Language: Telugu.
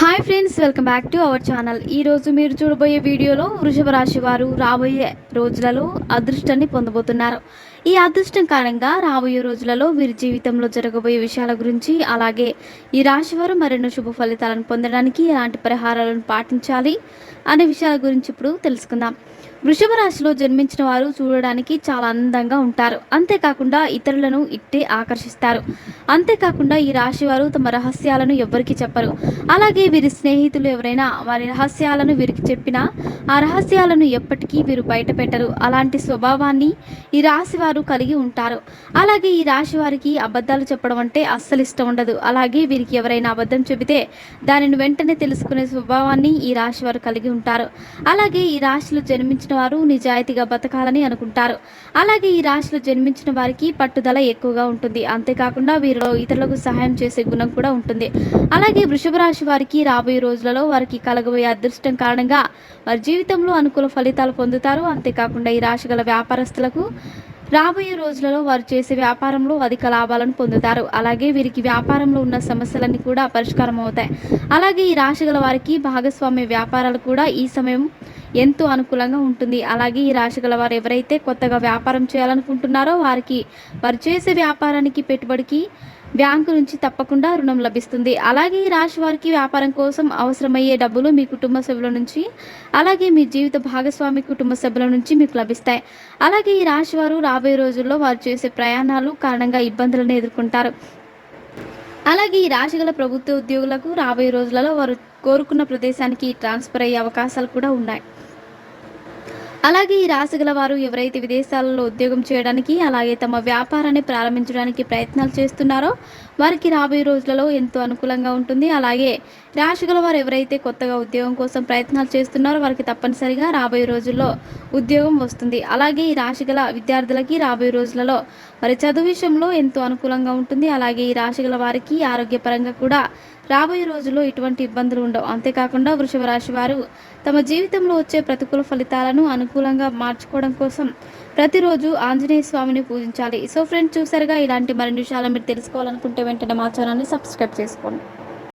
Hi friends welcome back to our channel ఈరోజు మీరు చూడబోయే వీడియోలో వృషభ రాశి వారు రాబోయే రోజులలో అదృష్టాన్ని పొందబోతున్నారు. ఈ అదృష్టం కారణంగా రాబోయే రోజులలో వీరి జీవితంలో జరగబోయే విషయాల గురించి అలాగే ఈ రాశి వారు మరెన్నో శుభ ఫలితాలను పొందడానికి ఎలాంటి పరిహారాలను పాటించాలి అనే విషయాల గురించి ఇప్పుడు తెలుసుకుందాం. వృషభ రాశిలో జన్మించిన వారు చూడడానికి చాలా అందంగా ఉంటారు. అంతేకాకుండా ఇతరులను ఇట్టే ఆకర్షిస్తారు. అంతేకాకుండా ఈ రాశి వారు తమ రహస్యాలను ఎవ్వరికి చెప్పరు. అలాగే వీరి స్నేహితులు ఎవరైనా వారి రహస్యాలను వీరికి చెప్పినా ఆ రహస్యాలను ఎప్పటికీ వీరు బయట పెట్టరు అలాంటి స్వభావాన్ని ఈ రాశి వారు కలిగి ఉంటారు. అలాగే ఈ రాశి వారికి అబద్ధాలు చెప్పడం అంటే అస్సలు ఇష్టం ఉండదు. అలాగే వీరికి ఎవరైనా అబద్ధం చెబితే దానిని వెంటనే తెలుసుకునే స్వభావాన్ని ఈ రాశి వారు కలిగి ఉంటారు. అలాగే ఈ రాశిలో జన్మించిన వారు నిజాయితీగా బతకాలని అనుకుంటారు. అలాగే ఈ రాశిలో జన్మించిన వారికి పట్టుదల ఎక్కువగా ఉంటుంది. అంతేకాకుండా వీరిలో ఇతరులకు సహాయం చేసే గుణం కూడా ఉంటుంది. అలాగే వృషభ రాశి వారికి రాబోయే రోజులలో వారికి కలగబోయే అదృష్టం కారణంగా వారి జీవితంలో అనుకూల ఫలితాలు పొందుతారు. అంతేకాకుండా ఈ రాశి గల వ్యాపారస్తులకు రాబోయే రోజులలో వారు చేసే వ్యాపారంలో అధిక లాభాలను పొందుతారు. అలాగే వీరికి వ్యాపారంలో ఉన్న సమస్యలన్నీ కూడా పరిష్కారం అవుతాయి. అలాగే ఈ రాశి గల వారికి భాగస్వామ్య వ్యాపారాలు కూడా ఈ సమయం ఎంతో అనుకూలంగా ఉంటుంది. అలాగే ఈ రాశి గల వారు ఎవరైతే కొత్తగా వ్యాపారం చేయాలనుకుంటున్నారో వారికి వారు చేసే వ్యాపారానికి పెట్టుబడికి బ్యాంకు నుంచి తప్పకుండా రుణం లభిస్తుంది. అలాగే ఈ రాశి వారికి వ్యాపారం కోసం అవసరమయ్యే డబ్బులు మీ కుటుంబ సభ్యుల నుంచి అలాగే మీ జీవిత భాగస్వామి కుటుంబ సభ్యుల నుంచి మీకు లభిస్తాయి. అలాగే ఈ రాశి వారు రాబోయే రోజుల్లో వారు చేసే ప్రయాణాలు కారణంగా ఇబ్బందులను ఎదుర్కొంటారు. అలాగే ఈ రాశి గల ప్రభుత్వ ఉద్యోగులకు రాబోయే రోజులలో వారు కోరుకున్న ప్రదేశానికి ట్రాన్స్ఫర్ అయ్యే అవకాశాలు కూడా ఉన్నాయి. అలాగే ఈ రాశి గల వారు ఎవరైతే విదేశాలలో ఉద్యోగం చేయడానికి అలాగే తమ వ్యాపారాన్ని ప్రారంభించడానికి ప్రయత్నాలు చేస్తున్నారో వారికి రాబోయే రోజులలో ఎంతో అనుకూలంగా ఉంటుంది. అలాగే రాశి గల వారు ఎవరైతే కొత్తగా ఉద్యోగం కోసం ప్రయత్నాలు చేస్తున్నారో వారికి తప్పనిసరిగా రాబోయే రోజుల్లో ఉద్యోగం వస్తుంది. అలాగే ఈ రాశి గల విద్యార్థులకి రాబోయే రోజులలో వారి చదువు విషయంలో ఎంతో అనుకూలంగా ఉంటుంది. అలాగే ఈ రాశి గల వారికి ఆరోగ్యపరంగా కూడా రాబోయే రోజుల్లో ఎటువంటి ఇబ్బందులు ఉండవు. అంతేకాకుండా వృషభ రాశి వారు తమ జీవితంలో వచ్చే ప్రతికూల ఫలితాలను అనుకూలంగా మార్చుకోవడం కోసం ప్రతిరోజు ఆంజనేయ స్వామిని పూజించాలి. సో ఫ్రెండ్స్ చూసారుగా ఇలాంటి మరిన్ని విషయాలు మీరు తెలుసుకోవాలనుకుంటే వెంటనే మా ఛానల్ని సబ్స్క్రైబ్ చేసుకోండి.